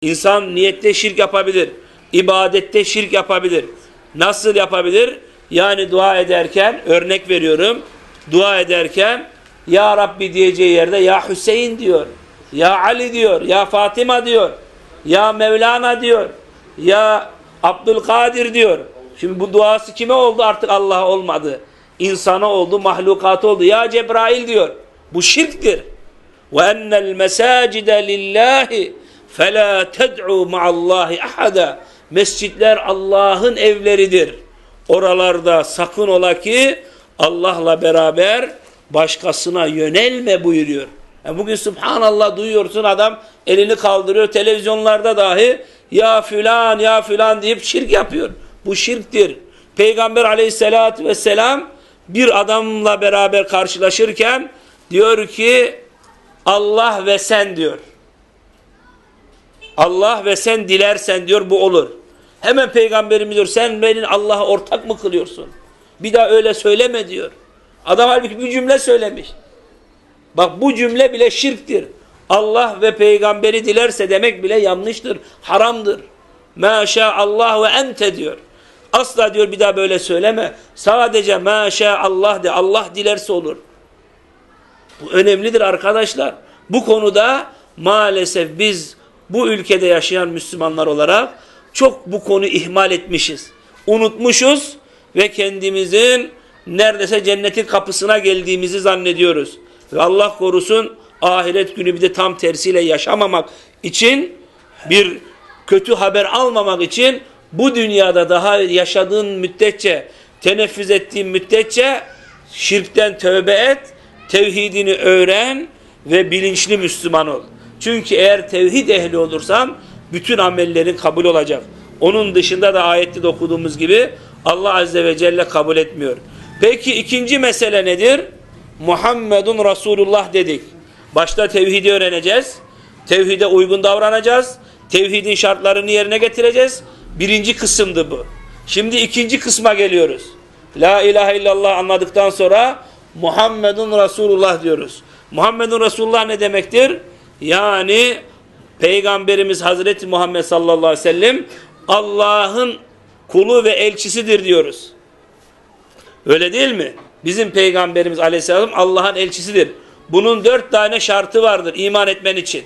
İnsan niyette şirk yapabilir. ibadette şirk yapabilir. Nasıl yapabilir? Yani dua ederken örnek veriyorum. Dua ederken Ya Rabbi diyeceği yerde Ya Hüseyin diyor. Ya Ali diyor. Ya Fatıma diyor. Ya Mevlana diyor. Ya Abdülkadir diyor. Şimdi bu duası kime oldu? Artık Allah olmadı. İnsana oldu, mahlukatı oldu. Ya Cebrail diyor. Bu şirktir. Ve ennel mesacide lillahi فَلَا تَدْعُوا مَعَ اللّٰهِ اَحَدًا Mescitler Allah'ın evleridir. Oralarda sakın ola ki Allah'la beraber başkasına yönelme buyuruyor. Yani bugün subhanallah duyuyorsun adam elini kaldırıyor televizyonlarda dahi ya filan ya filan deyip şirk yapıyor. Bu şirktir. Peygamber aleyhissalatü vesselam bir adamla beraber karşılaşırken diyor ki Allah ve sen diyor. Allah ve sen dilersen diyor bu olur. Hemen peygamberimiz diyor sen beni Allah'a ortak mı kılıyorsun? Bir daha öyle söyleme diyor. Adam halbuki bir cümle söylemiş. Bak bu cümle bile şirktir. Allah ve peygamberi dilerse demek bile yanlıştır, haramdır. Maşa Allah ve ente diyor. Asla diyor bir daha böyle söyleme. Sadece maşa Allah de. Allah dilerse olur. Bu önemlidir arkadaşlar. Bu konuda maalesef biz bu ülkede yaşayan Müslümanlar olarak çok bu konu ihmal etmişiz. Unutmuşuz ve kendimizin neredeyse cennetin kapısına geldiğimizi zannediyoruz. Ve Allah korusun ahiret günü bir de tam tersiyle yaşamamak için bir kötü haber almamak için bu dünyada daha yaşadığın müddetçe teneffüz ettiğin müddetçe şirkten tövbe et, tevhidini öğren ve bilinçli Müslüman ol. Çünkü eğer tevhid ehli olursan bütün amellerin kabul olacak. Onun dışında da ayette de okuduğumuz gibi Allah Azze ve Celle kabul etmiyor. Peki ikinci mesele nedir? Muhammedun Resulullah dedik. Başta tevhidi öğreneceğiz. Tevhide uygun davranacağız. Tevhidin şartlarını yerine getireceğiz. Birinci kısımdı bu. Şimdi ikinci kısma geliyoruz. La ilahe illallah anladıktan sonra Muhammedun Resulullah diyoruz. Muhammedun Resulullah ne demektir? Yani Peygamberimiz Hazreti Muhammed sallallahu aleyhi ve sellem Allah'ın kulu ve elçisidir diyoruz. Öyle değil mi? Bizim Peygamberimiz aleyhisselam Allah'ın elçisidir. Bunun dört tane şartı vardır iman etmen için.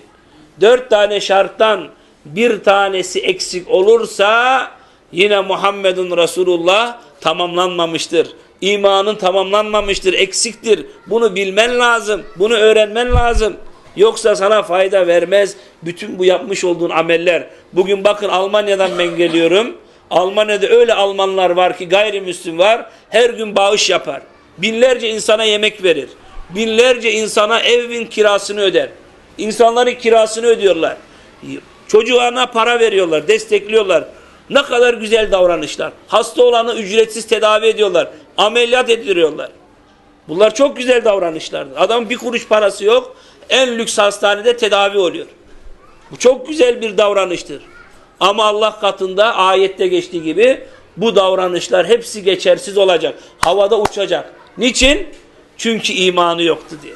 Dört tane şarttan bir tanesi eksik olursa yine Muhammedun Resulullah tamamlanmamıştır. İmanın tamamlanmamıştır, eksiktir. Bunu bilmen lazım, bunu öğrenmen lazım. Yoksa sana fayda vermez bütün bu yapmış olduğun ameller. Bugün bakın Almanya'dan ben geliyorum. Almanya'da öyle Almanlar var ki gayrimüslim var. Her gün bağış yapar. Binlerce insana yemek verir. Binlerce insana evin kirasını öder. İnsanların kirasını ödüyorlar. Çocuğuna para veriyorlar, destekliyorlar. Ne kadar güzel davranışlar. Hasta olanı ücretsiz tedavi ediyorlar. Ameliyat ettiriyorlar. Bunlar çok güzel davranışlardır. Adam bir kuruş parası yok. En lüks hastanede tedavi oluyor. Bu çok güzel bir davranıştır. Ama Allah katında ayette geçtiği gibi bu davranışlar hepsi geçersiz olacak. Havada uçacak. Niçin? Çünkü imanı yoktu diye.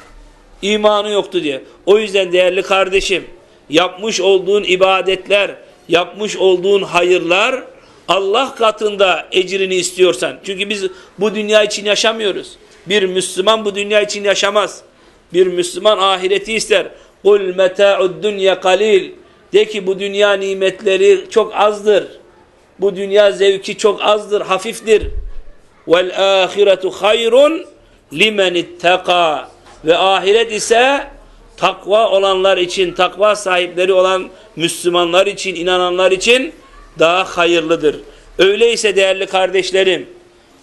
İmanı yoktu diye. O yüzden değerli kardeşim yapmış olduğun ibadetler, yapmış olduğun hayırlar Allah katında ecrini istiyorsan. Çünkü biz bu dünya için yaşamıyoruz. Bir Müslüman bu dünya için yaşamaz. Bir Müslüman ahireti ister. Kul meta'ud dunya kalil. De ki bu dünya nimetleri çok azdır. Bu dünya zevki çok azdır, hafiftir. Ahiretu hayrun limen ittaka. Ve ahiret ise takva olanlar için, takva sahipleri olan Müslümanlar için, inananlar için daha hayırlıdır. Öyleyse değerli kardeşlerim,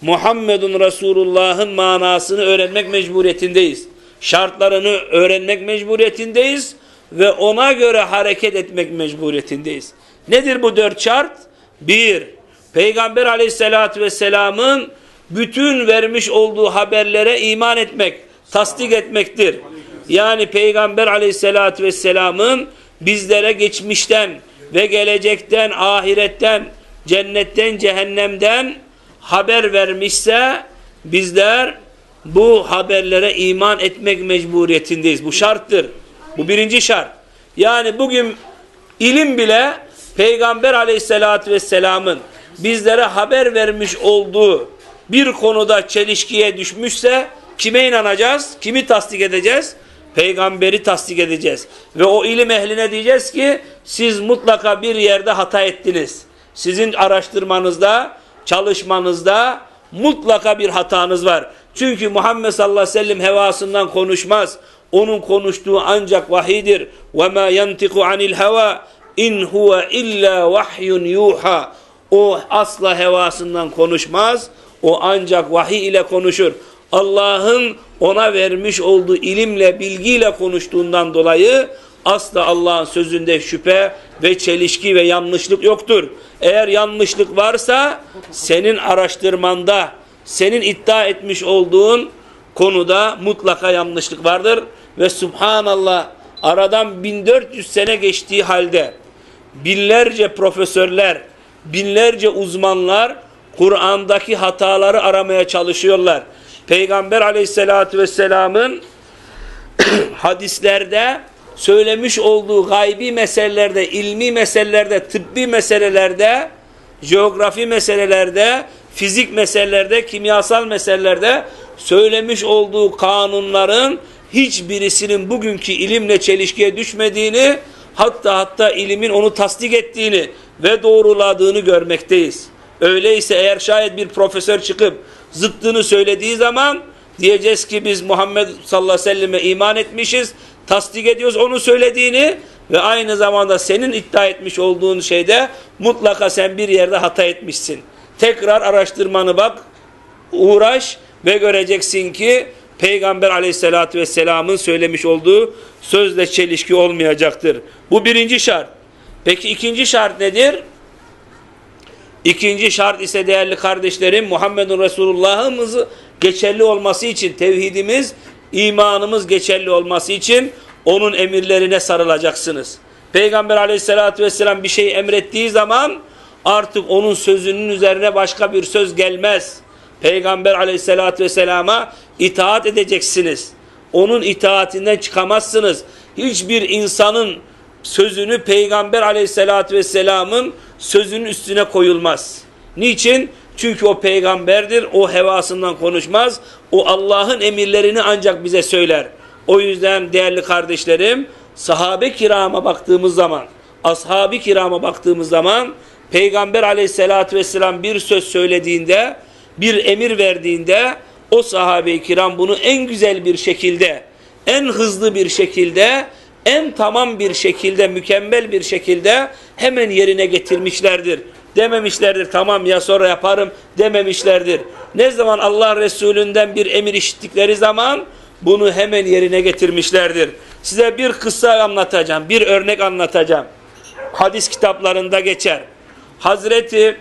Muhammedun Resulullah'ın manasını öğrenmek mecburiyetindeyiz. Şartlarını öğrenmek mecburiyetindeyiz ve ona göre hareket etmek mecburiyetindeyiz. Nedir bu dört şart? Bir, Peygamber aleyhissalatü vesselamın bütün vermiş olduğu haberlere iman etmek, tasdik etmektir. Yani Peygamber aleyhissalatü vesselamın bizlere geçmişten ve gelecekten, ahiretten, cennetten, cehennemden haber vermişse bizler bu haberlere iman etmek mecburiyetindeyiz. Bu şarttır. Bu birinci şart. Yani bugün İlim bile Peygamber aleyhissalatü vesselamın bizlere haber vermiş olduğu bir konuda çelişkiye düşmüşse kime inanacağız? Kimi tasdik edeceğiz? Peygamberi tasdik edeceğiz. Ve o ilim ehline diyeceğiz ki siz mutlaka bir yerde hata ettiniz. Sizin araştırmanızda, çalışmanızda mutlaka bir hatanız var. Çünkü Muhammed sallallahu aleyhi ve sellem hevasından konuşmaz. Onun konuştuğu ancak vahidir. Ma yantiku anil heva in huve illa vahyun yuha. O asla hevasından konuşmaz. O ancak vahiy ile konuşur. Allah'ın ona vermiş olduğu ilimle, bilgiyle konuştuğundan dolayı asla Allah'ın sözünde şüphe ve çelişki ve yanlışlık yoktur. Eğer yanlışlık varsa senin araştırmanda, senin iddia etmiş olduğun konuda mutlaka yanlışlık vardır. Ve subhanallah aradan 1400 sene geçtiği halde binlerce profesörler, binlerce uzmanlar Kur'an'daki hataları aramaya çalışıyorlar. Peygamber aleyhissalatü vesselamın hadislerde söylemiş olduğu gaybi meselelerde, ilmi meselelerde, tıbbi meselelerde, jeografi meselelerde, fizik meselelerde, kimyasal meselelerde söylemiş olduğu kanunların hiçbirisinin bugünkü ilimle çelişkiye düşmediğini, hatta hatta ilimin onu tasdik ettiğini ve doğruladığını görmekteyiz. Öyleyse eğer şayet bir profesör çıkıp zıttını söylediği zaman diyeceğiz ki biz Muhammed sallallahu aleyhi ve selleme iman etmişiz, tasdik ediyoruz onun söylediğini ve aynı zamanda senin iddia etmiş olduğun şeyde mutlaka sen bir yerde hata etmişsin. Tekrar araştırmanı bak, uğraş ve göreceksin ki Peygamber aleyhissalatü vesselamın söylemiş olduğu sözle çelişki olmayacaktır. Bu birinci şart. Peki ikinci şart nedir? İkinci şart ise değerli kardeşlerim Muhammedun Resulullah'ımızı geçerli olması için tevhidimiz, imanımız geçerli olması için onun emirlerine sarılacaksınız. Peygamber aleyhissalatü vesselam bir şey emrettiği zaman artık onun sözünün üzerine başka bir söz gelmez. Peygamber aleyhissalatü vesselama itaat edeceksiniz. Onun itaatinden çıkamazsınız. Hiçbir insanın sözünü Peygamber aleyhissalatü vesselamın sözünün üstüne koyulmaz. Niçin? Çünkü o peygamberdir, o hevasından konuşmaz, o Allah'ın emirlerini ancak bize söyler. O yüzden değerli kardeşlerim, sahabe kirama baktığımız zaman, ashab-ı kirama baktığımız zaman, Peygamber aleyhissalatü vesselam bir söz söylediğinde, bir emir verdiğinde, o sahabe-i kiram bunu en güzel bir şekilde, en hızlı bir şekilde, en tamam bir şekilde, mükemmel bir şekilde hemen yerine getirmişlerdir. Dememişlerdir tamam ya sonra yaparım dememişlerdir. Ne zaman Allah Resulünden bir emir işittikleri zaman bunu hemen yerine getirmişlerdir. Size bir kıssa anlatacağım, bir örnek anlatacağım. Hadis kitaplarında geçer. Hazreti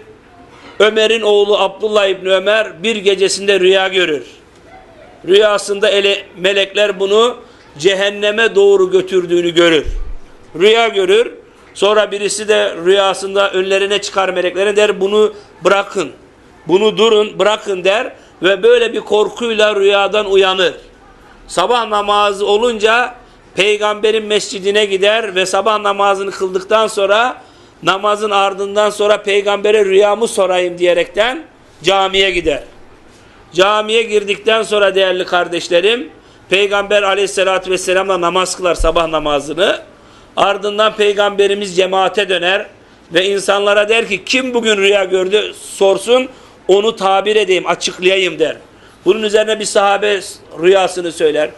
Ömer'in oğlu Abdullah İbni Ömer bir gecesinde rüya görür. Rüyasında ele, melekler bunu cehenneme doğru götürdüğünü görür. Rüya görür. Sonra birisi de rüyasında önlerine çıkar meleklerine der bunu bırakın. Bunu durun bırakın der ve böyle bir korkuyla rüyadan uyanır. Sabah namazı olunca peygamberin mescidine gider ve sabah namazını kıldıktan sonra namazın ardından sonra peygambere rüyamı sorayım diyerekten camiye gider. Camiye girdikten sonra değerli kardeşlerim Peygamber aleyhissalatü vesselamla namaz kılar sabah namazını. Ardından peygamberimiz cemaate döner ve insanlara der ki kim bugün rüya gördü sorsun onu tabir edeyim açıklayayım der. Bunun üzerine bir sahabe rüyasını söyler.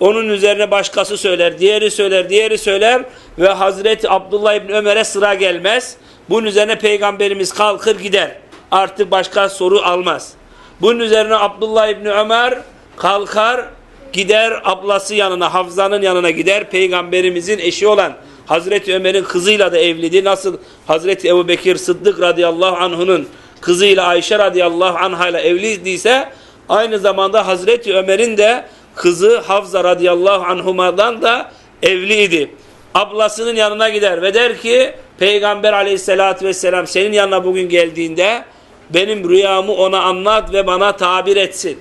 Onun üzerine başkası söyler, diğeri söyler, diğeri söyler ve Hazreti Abdullah İbni Ömer'e sıra gelmez. Bunun üzerine peygamberimiz kalkır gider. Artık başka soru almaz. Bunun üzerine Abdullah İbni Ömer kalkar gider ablası yanına, Hafza'nın yanına gider. Peygamberimizin eşi olan Hazreti Ömer'in kızıyla da evliydi. Nasıl Hazreti Ebu Bekir Sıddık radıyallahu anh'unun kızıyla Ayşe radıyallahu anha ile evliydiyse aynı zamanda Hazreti Ömer'in de kızı Hafza radıyallahu anhumadan da evliydi. Ablasının yanına gider ve der ki Peygamber aleyhissalatü vesselam senin yanına bugün geldiğinde benim rüyamı ona anlat ve bana tabir etsin.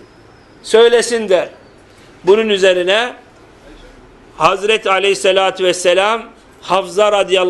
Söylesin der. Bunun üzerine Hazreti Aleyhisselatü Vesselam Hafza radıyallahu